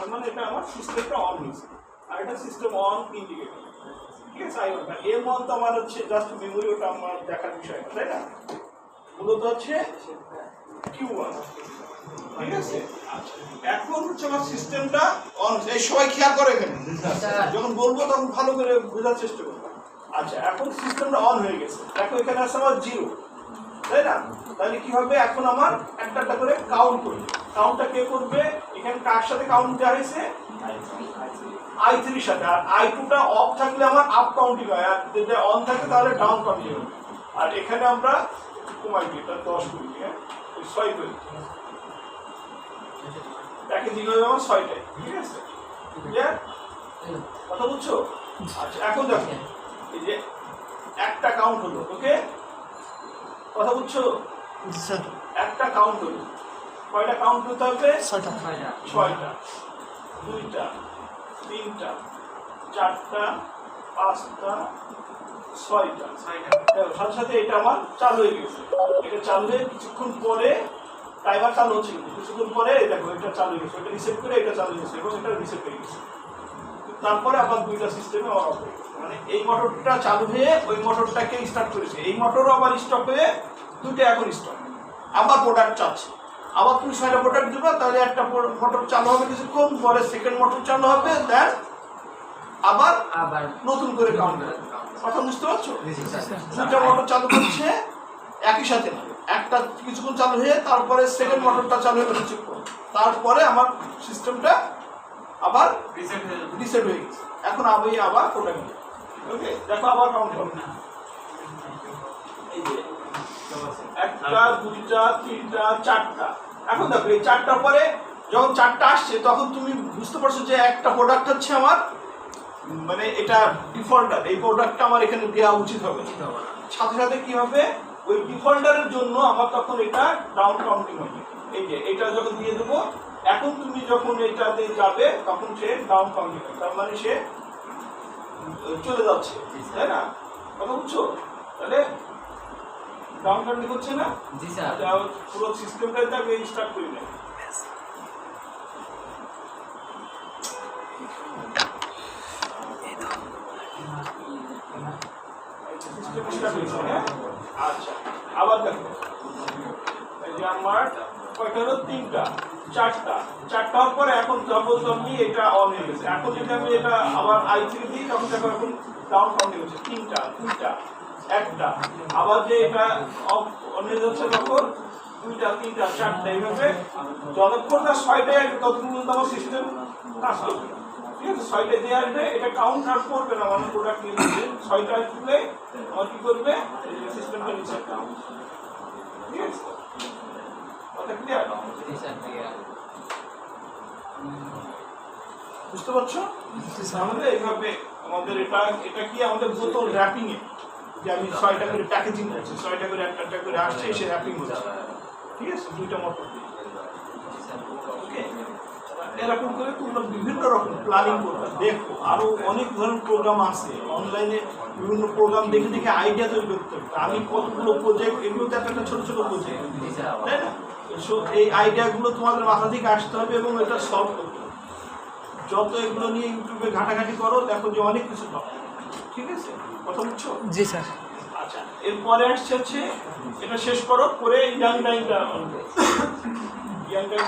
তার মানে এটা আমার সিস্টেমটা অন হয়েছে। আর এটা সিস্টেম অন ইন্ডিকেটর ঠিক আছে আই ওয়ানের মন তো আমার হচ্ছে জাস্ট মেমোরি ওটা আমার দেখার বিষয় তাই না? মূলত হচ্ছে কিউ ওয়ান ঠিক আচ্ছা এখন হচ্ছে আমার সিস্টেমটা অন এই সবাই খেয়াল করে এখানে। যখন বলব তখন ভালো করে বোঝার চেষ্টা করব। আচ্ছা এখন সিস্টেমটা অন হয়ে গেছে। দেখো, এখানে আছে আমার জিরো তাই না? তাহলে কি হবে? এখন আমার একটা একটা করে কাউন্ট করবে। কাউন্টটা কে করবে? এখানে কার সাথে কাউন্ট দেওয়া হয়েছে? আই থ্রির সাথে। আর আই টুটা অফ থাকলে আমার আপ কাউন্টিং হয়। আর যদি অন থাকে তাহলে ডাউন কাউন্টিং হবে আর এখানে আমরা কমাই দিই। এটা দশ করি হ্যাঁ? ছয় করি। প্যাকেজিং হবে আমার ছয়টায় ঠিক আছে? ক্লিয়ার কথা বুঝছ? আচ্ছা এখন দেখো। এই যে একটা কাউন্ট হলো ওকে কথা বুঝছ? স্যার। একটা কাউন্ট হলো কয়টা কাউন্ট হতে হবে? ছয়টা। ছয়টা। দুইটা তিনটা চারটা পাঁচটা ছয়টা। সাথে সাথে এটা আমার চালু হয়ে গেছে। এটা চালু হয়ে কিছুক্ষণ পরে টাইমার চালু হচ্ছে কিছুক্ষণ পরে দেখো এটা চালু হয়ে গেছে। এটা রিসেট করে এটা চালু হয়ে গেছে। এবং এটা রিসেট হয়ে গেছে। তারপরে আবার দুইটা সিস্টেমে অফ হয়ে মানে এই মোটরটা চালু হয়ে ওই মোটরটাকে স্টার্ট করেছে। এই মোটরও আবার স্টপ হয়ে দুটো এখন স্টপ আবার প্রোডাক্ট চাচ্ছে। আবার তুমি ছয়টা প্রোডাক্ট দিবা তাহলে একটা মোটর চালু হবে কিছুক্ষণ পরে সেকেন্ড মোটর চালু হবে দেন আবার আবার নতুন করে কাউন্ট কথা বুঝতে পারছ? দুটা মোটর চালু করছে একই সাথে। না একটা কিছুক্ষণ চালু হয়ে তারপরে সেকেন্ড মোটরটা চালু হয়ে কিছুক্ষণ। তারপরে আমার সিস্টেমটা আবার রিসেট হয়ে গেছে। এখন আমি আবার প্রোডাক্ট ওকে দেখো আবার কাউন্ট হবে। এই যে একটা দুইটা তিনটা চারটা। এখন দেখো এই চারটার পরে যখন চারটা আসছে তখন তুমি বুঝতে পারছ যে একটা প্রোডাক্ট হচ্ছে আমার মানে এটা ডিফল্টার এই প্রোডাক্টটা আমার এখানে দেওয়া উচিত হবে। সাথে সাথে কি হবে? ওই ডিফল্টারের জন্য আমার তখন এটা ডাউন কাউন্টিং হবে। এই যে এটা যখন দিয়ে দেবো এখন তুমি যখন এটাতে যাবে তখন সে ডাউন কাউন্টিং তার মানে সে চলে যাচ্ছে তাই না? কথা বুঝছ? তাহলে ডাউন কাউন্টিং হচ্ছে না? জি স্যার। পুরো সিস্টেমটাই তাকে স্টার্ট করে হয়েছে হ্যাঁ? আচ্ছা আবার দেখো। এই যে আমার কয়টা হলো? তিনটা। চারটা। চারটা হওয়ার পরে এখন সাপোজ আমি এটা অন হয়ে গেছে। এখন যদি আমি এটা আবার আই থ্রি দিই, তখন দেখো এখন ডাউন কাউন্ট হয়ে গেছে। তিনটা দুইটা একটা। আবার যে এটা অফ অন হয়ে যাচ্ছে তখন দুইটা, তিনটা, চারটা এইভাবে। যতক্ষণ না ছয়টায় আসবে ততক্ষণ আমার সিস্টেম কাজ করবে ঠিক আছে? ছয়টা দিয়ে আসবে, এটা কাউন্ট আর করবে না। মানে প্রোডাক্ট নিয়ে ছয়টা আসলে আমার কি করবে? সিস্টেমটা নিচ্ছে ঠিক আছে কথা ক্লিয়ার জি স্যার ক্লিয়ার বুঝতে পারছ? তাহলে এইভাবে আমাদের এটা এটা কি আমাদের বোতল র্যাপিং এ? যে আমি ছয়টা করে প্যাকেজিং করছি ছয়টা করে একটা একটা করে আসছে সে র্যাপিং হচ্ছে। ঠিক আছে? দুইটা ওকে এরকম করে তোমরা বিভিন্ন রকম প্ল্যানিং করবে। দেখো আরও অনেক ধরনের প্রোগ্রাম আছে। অনলাইনে বিভিন্ন প্রোগ্রাম দেখে দেখে আইডিয়া তৈরি করতে হবে। আমি কতগুলো প্রজেক্ট এগুলো তো একটা ছোট ছোট প্রজেক্ট তাই না? So, এই আইডিয়াগুলো তোমাদের মাথা থেকে আসতে হবে এবং এটা সলভ করতে যত এগুলো নিয়ে ইউটিউবে ঘাটাঘাটি করো দেখো যে অনেক কিছু পাবে ঠিক আছে? কথা বুঝছ? জি স্যার। আচ্ছা এরপরে আসছে হচ্ছে এটা শেষ করো করে ইয়াং টাইমটা ইয়াং টাইম